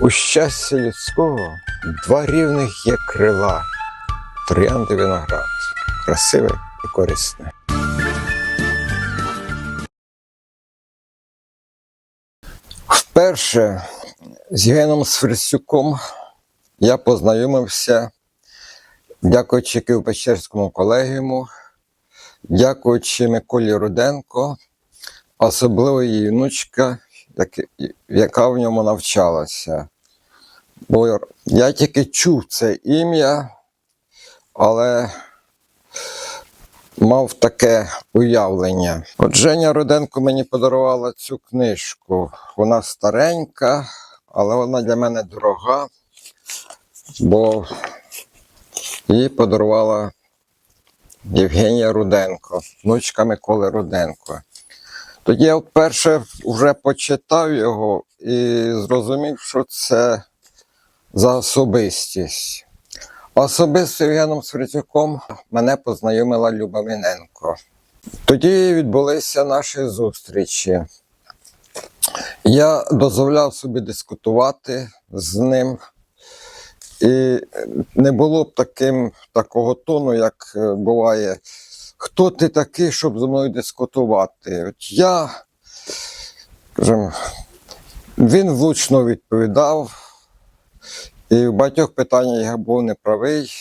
У щастя людського два рівних є крила, троянди виноград, красиве і корисне. Вперше з Євгеном Сверстюком я познайомився, дякуючи Києво-Печерському колегіуму, дякуючи Миколі Руденко, особливо її внучка, яка в ньому навчалася. Бо я тільки чув це ім'я, але мав таке уявлення. От Женя Руденко мені подарувала цю книжку. Вона старенька, але вона для мене дорога, бо її подарувала Євгенія Руденко, внучка Миколи Руденко. Тоді я вперше вже почитав його і зрозумів, що це за особистість. Особисто Євгеном Свердюком мене познайомила Люба Міненко. Тоді відбулися наші зустрічі. Я дозволяв собі дискутувати з ним, і не було б таким, такого тону, як е, буває. Хто ти такий, щоб зі мною дискутувати? От я, він влучно відповідав, і в багатьох питаннях я був неправий,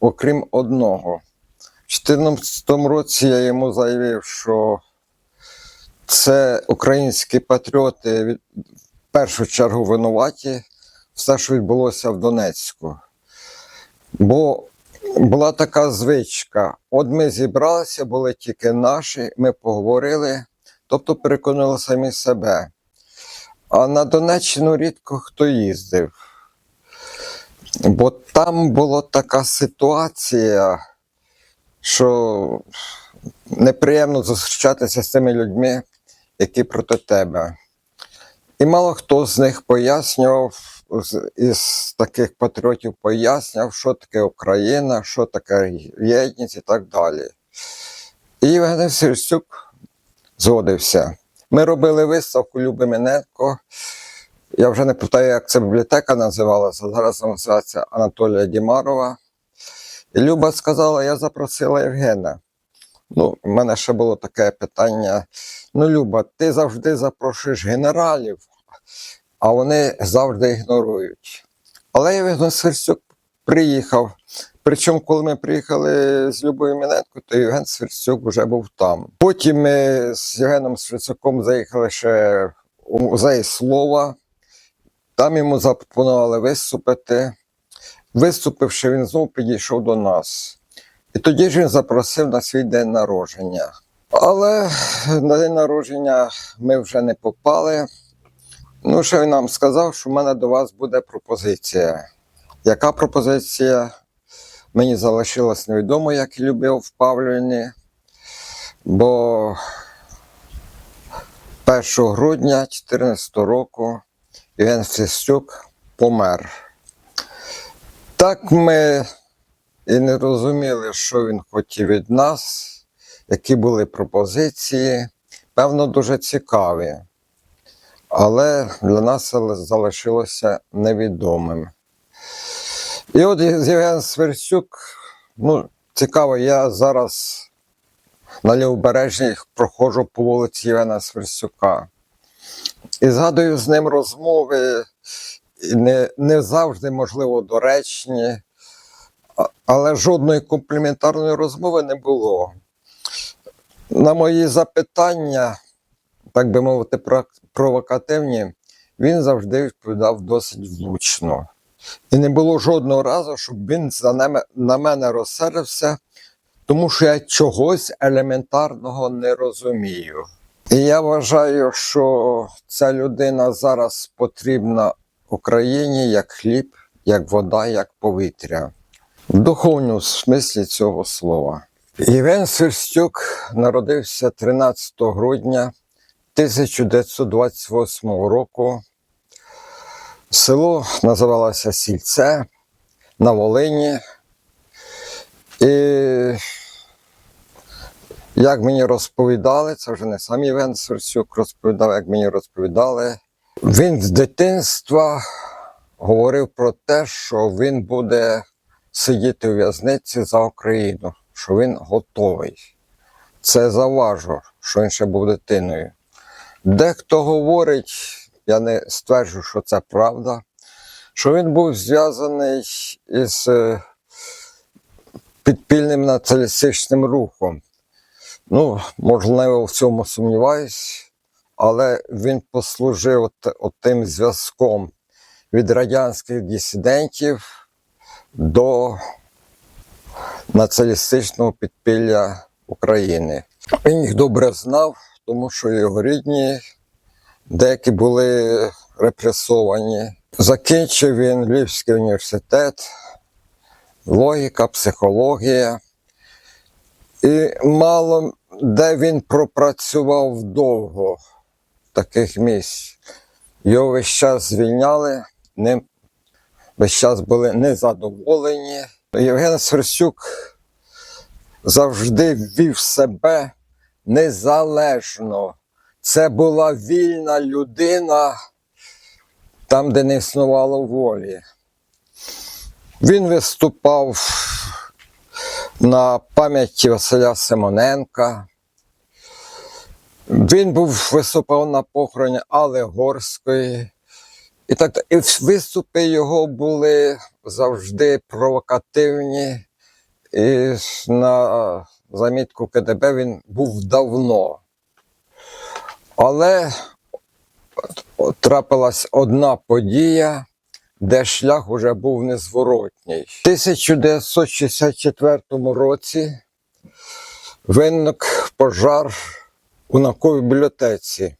окрім одного. У 2014 році я йому заявив, що це українські патріоти в першу чергу винуваті все, що відбулося в Донецьку. Бо була така звичка: от ми зібралися, були тільки наші, ми поговорили, тобто переконали самі себе. А на Донеччину рідко хто їздив. Бо там була така ситуація, що неприємно зустрічатися з тими людьми, які проти тебе. І мало хто з них пояснював, із таких патріотів пояснював, що таке Україна, що таке єдність і так далі. І Євген Сірстюк згодився. Ми робили виставку Люби Міненко. Я вже не пам'ятаю, як ця бібліотека називалася, зараз називається Анатолія Дімарова. І Люба сказала, я запросила Євгена. Ну, в мене ще було таке питання. Ну, Люба, ти завжди запрошуєш генералів, а вони завжди ігнорують. Але Євген Сверстюк приїхав. Причому, коли ми приїхали з Любою Міненко, то Євген Сверстюк вже був там. Потім ми з Євгеном Сверстюком заїхали ще у музей слова. Там йому запропонували виступити. Виступивши, він знову підійшов до нас. І тоді ж він запросив на свій день народження. Але на день народження ми вже не попали. Ну, що він нам сказав, що в мене до вас буде пропозиція. Яка пропозиція? Мені залишилось невідомо, як і любив в Павлівні, бо 1 грудня 2014 року Євген Фістюк помер. Так ми і не розуміли, що він хотів від нас, які були пропозиції. Певно, дуже цікаві. Але для нас залишилося невідомим. І от Євген Сверстюк, ну, цікаво, я зараз на лівобережній проходжу по вулиці Євгена Сверстюка. І згадую з ним розмови, не, не завжди, можливо, доречні, але жодної компліментарної розмови не було. На мої запитання, так би мовити, провокативні, він завжди відповідав досить влучно. І не було жодного разу, щоб він за нами, на мене розсерився, тому що я чогось елементарного не розумію. І я вважаю, що ця людина зараз потрібна Україні як хліб, як вода, як повітря. В духовному смислі цього слова. Євген Сверстюк народився 13 грудня 1928 року. Село називалося Сільце на Волині. І як мені розповідали, це вже не сам Євген Сверстюк розповідав, як мені розповідали. Він з дитинства говорив про те, що він буде сидіти у в'язниці за Україну, що він готовий. Це заважу, що він ще був дитиною. Дехто говорить, я не стверджую, що це правда, що він був зв'язаний із е, підпільним націоналістичним рухом. Ну, можливо, в цьому сумніваюсь, але він послужив т- тим зв'язком від радянських дисидентів до націоналістичного підпілля України. Він їх добре знав, тому що його рідні деякі були репресовані. Закінчив він Львівський університет, логіка, психологія. І мало де він пропрацював довго таких місць. Його весь час звільняли, ним весь час були незадоволені. Євген Сверстюк завжди вів себе незалежно. Це була вільна людина там, де не існувало волі. Він виступав на пам'яті Василя Симоненка. Він був виступав на похороні Алли Горської. І так і виступи його були завжди провокативні. І на замітку КДБ він був давно. Але трапилась одна подія, де шлях уже був незворотній. В 1964 році виник пожар у науковій бібліотеці.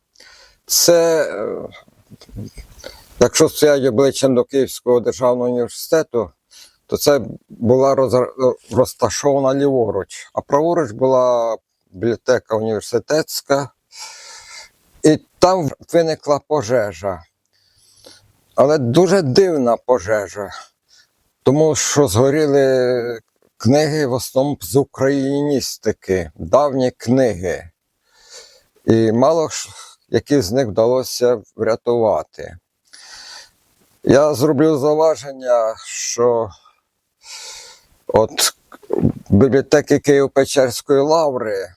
Це, е, якщо стоять обличчям до Київського державного університету, то це була роз- розташована ліворуч, а праворуч була бібліотека університетська, і там виникла пожежа. Але дуже дивна пожежа, тому що згоріли книги в основному з україністики, давні книги. І мало які з них вдалося врятувати. Я зроблю зауваження, що от бібліотеки Києво-Печерської лаври,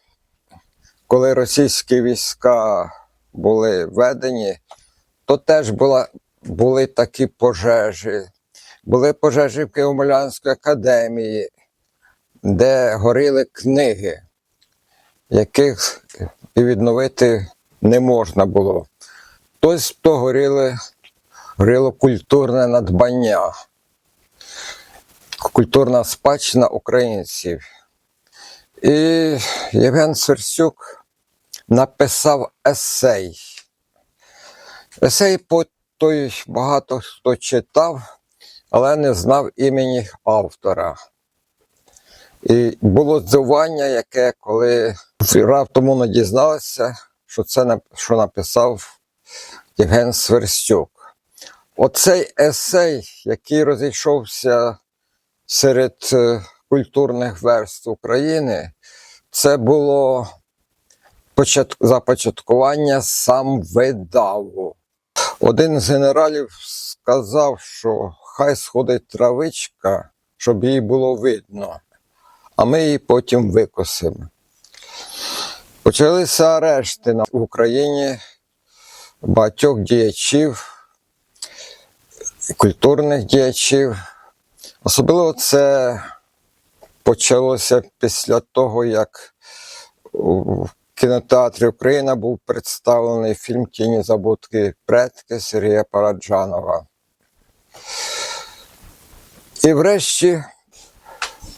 коли російські війська були введені, то теж була, були такі пожежі. Були пожежі в Києво-Молянській академії, де горіли книги, яких і відновити не можна було. Тобто то горіли, горіло культурне надбання, культурна спадщина українців. І Євген Сверстюк написав есей. Есей по той багато хто читав, але не знав імені автора. І було здивування, яке коли раптом воно дізналося, що це що написав Євген Сверстюк. Оцей есей, який розійшовся серед е, культурних верств України, це було започаткування сам видаву. Один з генералів сказав, що хай сходить травичка, щоб її було видно, а ми її потім викосимо. Почалися арешти в Україні багатьох діячів, культурних діячів. Особливо це почалося після того, як у кінотеатрі Україна був представлений фільм Тіні забутки предки Сергія Параджанова. І врешті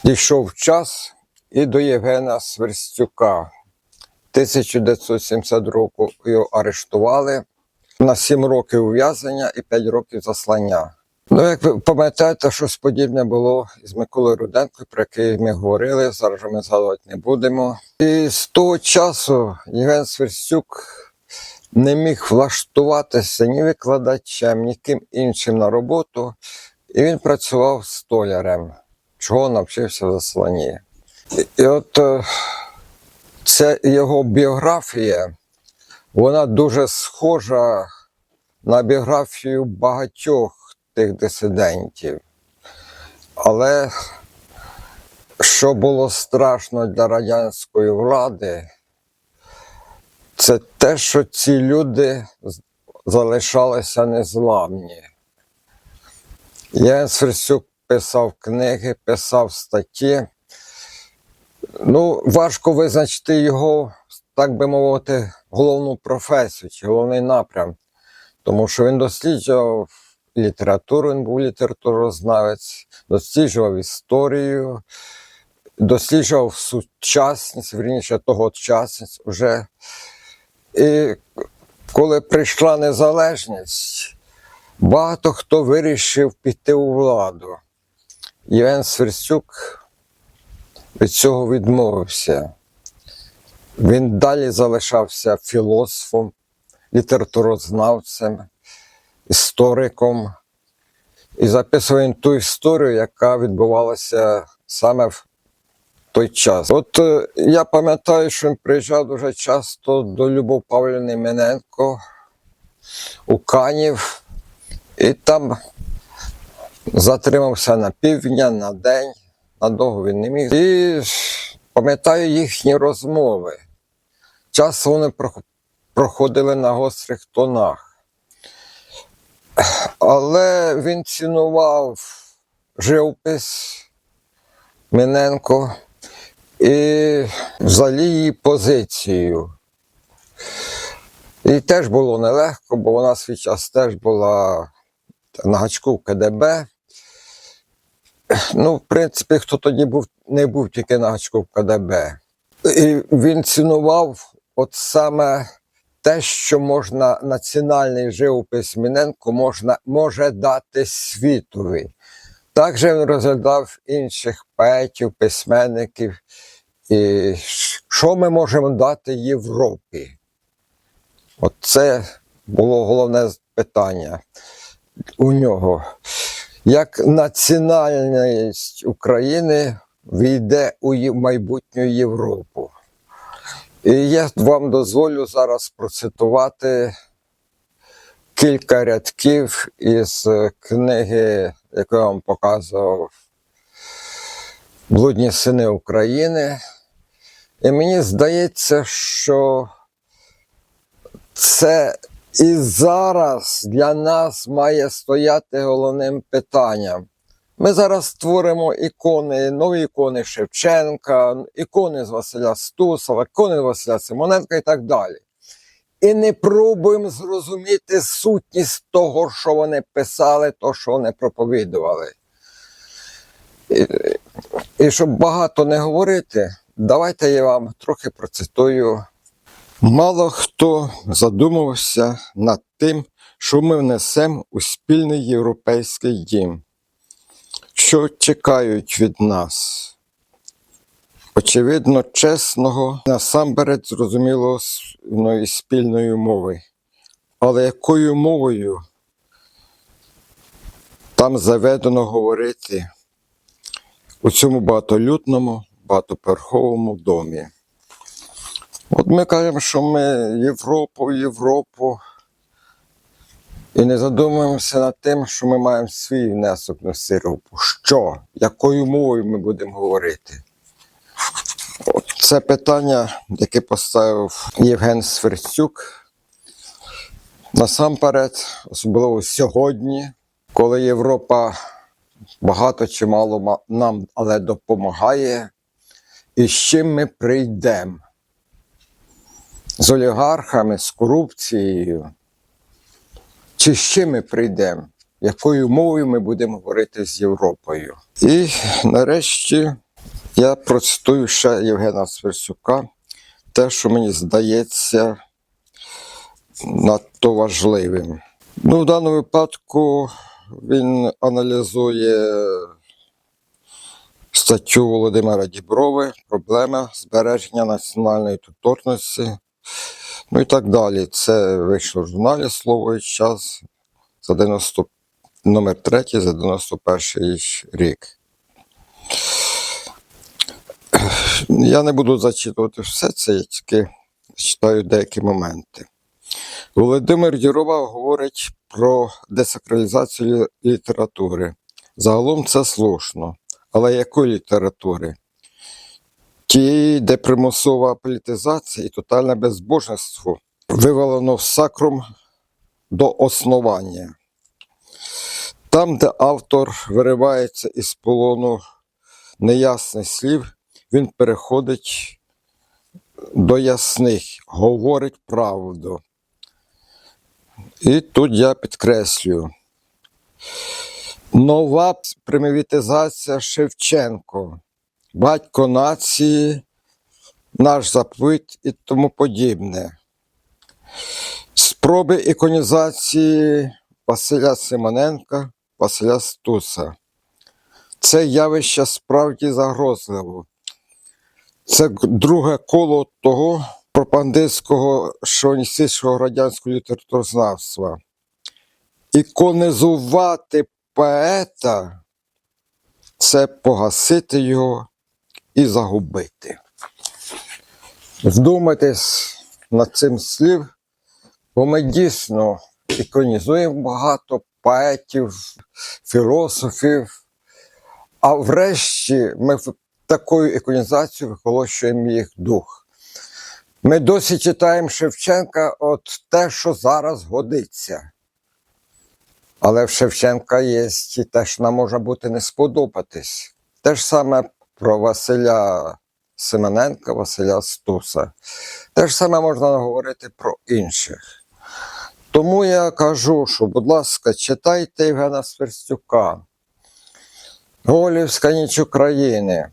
дійшов час і до Євгена Сверстюка. 1970 року його арештували на 7 років ув'язнення і 5 років заслання. Ну, як ви пам'ятаєте, щось подібне було з Миколою Руденко, про який ми говорили, зараз ми згадувати не будемо. І з того часу Євген Сверстюк не міг влаштуватися ні викладачем, ні ким іншим на роботу, і він працював столярем, чого навчився в засланні. І, от е, це його біографія, вона дуже схожа на біографію багатьох тих дисидентів. Але що було страшно для радянської влади, це те, що ці люди залишалися незламні. Єн Сверсюк писав книги, писав статті. Ну, важко визначити його, так би мовити, головну професію чи головний напрям, тому що він досліджував літературу, він був літературознавець, досліджував історію, досліджував сучасність, вірніше тогочасність уже. І коли прийшла незалежність, багато хто вирішив піти у владу. Євген Сверстюк від цього відмовився. Він далі залишався філософом, літературознавцем, істориком і записував він ту історію, яка відбувалася саме в той час. От е, я пам'ятаю, що він приїжджав дуже часто до Любов Павлівни Мененко у Канів, і там затримався на півдня, на день, надовго він не міг. І пам'ятаю їхні розмови. Часто вони проходили на гострих тонах. Але він цінував живопис Миненко і взагалі її позицію. І теж було нелегко, бо вона свій час теж була на гачку в КДБ. Ну, в принципі, хто тоді був, не був тільки на гачку КДБ. І він цінував от саме те, що можна національний живопис Міненко можна, може дати світові. Також він розглядав інших поетів, письменників, і що ми можемо дати Європі. От це було головне питання у нього. Як національність України війде у майбутню Європу. І я вам дозволю зараз процитувати кілька рядків із книги, яку я вам показував Блудні сини України. І мені здається, що це і зараз для нас має стояти головним питанням. Ми зараз створимо ікони, нові ікони Шевченка, ікони з Василя Стусова, ікони з Василя Симоненка і так далі. І не пробуємо зрозуміти сутність того, що вони писали, то, що вони проповідували. І, і щоб багато не говорити, давайте я вам трохи процитую. Мало хто задумувався над тим, що ми внесемо у спільний європейський дім, що чекають від нас. Очевидно, чесного, насамперед зрозуміло спільної мови. Але якою мовою там заведено говорити у цьому багатолюдному, багатоперховому домі? От ми кажемо, що ми Європу, Європу. І не задумуємося над тим, що ми маємо свій внесок на Європу. Що? Якою мовою ми будемо говорити? Це питання, яке поставив Євген Сверстюк. Насамперед, особливо сьогодні, коли Європа багато чи мало нам але допомагає, і з чим ми прийдемо з олігархами, з корупцією. Чи з чим ми прийдемо? Якою мовою ми будемо говорити з Європою? І нарешті я процитую ще Євгена Сверсюка, те, що мені здається надто важливим. Ну, в даному випадку він аналізує статтю Володимира Діброви Проблема збереження національної тутортності Ну і так далі. Це вийшло в журналі Слово і час за 90, номер 3 за 91 рік. Я не буду зачитувати все це, я тільки читаю деякі моменти. Володимир Дірова говорить про десакралізацію літератури. Загалом це слушно. Але якої літератури? Тієї, де примусова політизація і тотальне безбожництво вивалено в сакрум до основання. Там, де автор виривається із полону неясних слів, він переходить до ясних, говорить правду. І тут я підкреслюю. Нова примітизація Шевченко, батько нації, наш заповіт і тому подібне. Спроби іконізації Василя Симоненка, Василя Стуса. Це явище справді загрозливо. Це друге коло того пропагандистського шовіністичного радянського літературознавства. Іконізувати поета це погасити його і загубити. Вдумайтесь над цим слів, бо ми дійсно іконізуємо багато поетів, філософів, а врешті ми такою іконізацією вихолощуємо їх дух. Ми досі читаємо Шевченка от те, що зараз годиться. Але в Шевченка є і те, що нам може бути не сподобатись. Те ж саме про Василя Семененка, Василя Стуса. Те ж саме можна говорити про інших. Тому я кажу, що, будь ласка, читайте Євгена Сверстюка, Голівська ніч України,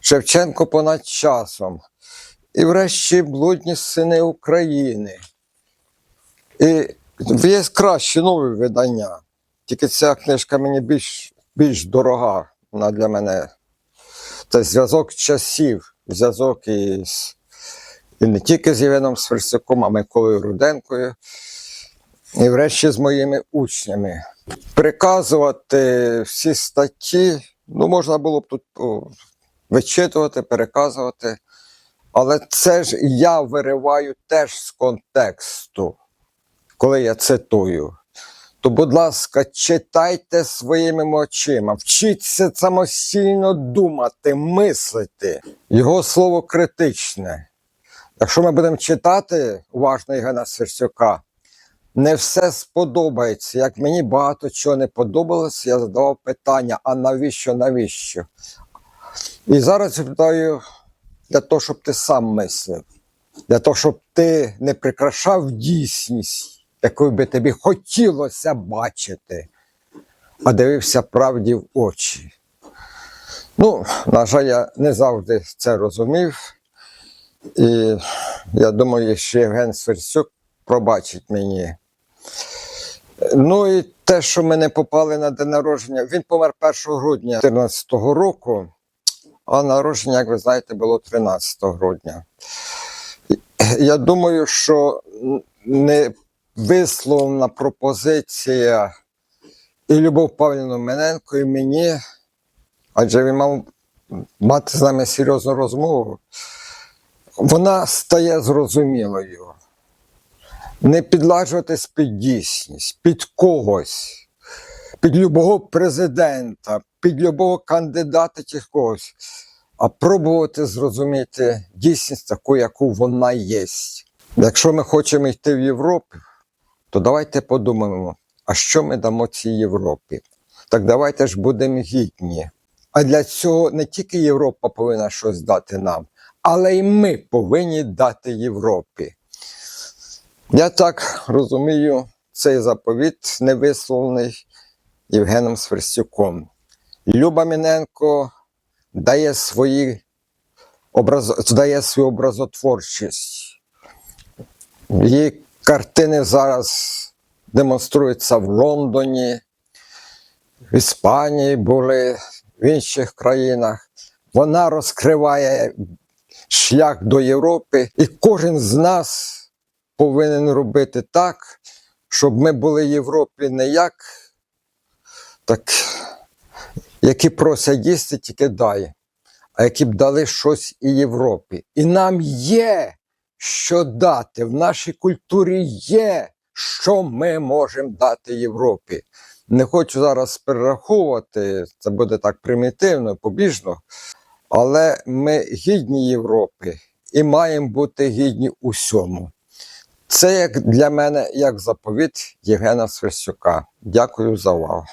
Шевченко понад часом, і врешті блудні сини України. І є кращі нові видання. Тільки ця книжка мені більш, більш дорога вона для мене. Це зв'язок часів, зв'язок із, і не тільки з Євгеном Сверстюком, а Миколою Руденкою, і врешті з моїми учнями. Приказувати всі статті, ну, можна було б тут вичитувати, переказувати. Але це ж я вириваю теж з контексту, коли я цитую. То, будь ласка, читайте своїми очима, вчіться самостійно думати, мислити. Його слово критичне. Якщо ми будемо читати уважно Євгена Сверстюка, не все сподобається. Як мені багато чого не подобалося, я задавав питання: а навіщо, навіщо? І зараз я питаю для того, щоб ти сам мислив, для того, щоб ти не прикрашав дійсність, якою би тобі хотілося бачити, а дивився правді в очі. Ну, на жаль, я не завжди це розумів. І я думаю, що Євген Сверцюк пробачить мені. Ну і те, що ми не попали на день народження, він помер 1 грудня 2014 року, а народження, як ви знаєте, було 13 грудня. Я думаю, що не висловлена пропозиція і Любов Павлівну Мененко, і мені, адже він мав мати з нами серйозну розмову, вона стає зрозумілою. Не підлажуватись під дійсність, під когось, під любого президента, під любого кандидата чи когось, а пробувати зрозуміти дійсність таку, яку вона є. Якщо ми хочемо йти в Європу, то давайте подумаємо, а що ми дамо цій Європі? Так давайте ж будемо гідні. А для цього не тільки Європа повинна щось дати нам, але й ми повинні дати Європі. Я так розумію цей заповіт невисловлений Євгеном Сверстюком. Люба Міненко дає, свої образ... дає свою образотворчість. Її картини зараз демонструються в Лондоні, в Іспанії були, в інших країнах. Вона розкриває шлях до Європи, і кожен з нас повинен робити так, щоб ми були в Європі не як так, які просять їсти, тільки дай, а які б дали щось і Європі. І нам є що дати. В нашій культурі є що ми можемо дати Європі. Не хочу зараз перераховувати, це буде так примітивно, побіжно, але ми гідні Європи і маємо бути гідні усьому. Це як для мене як заповіт Євгена Сверстюка. Дякую за увагу.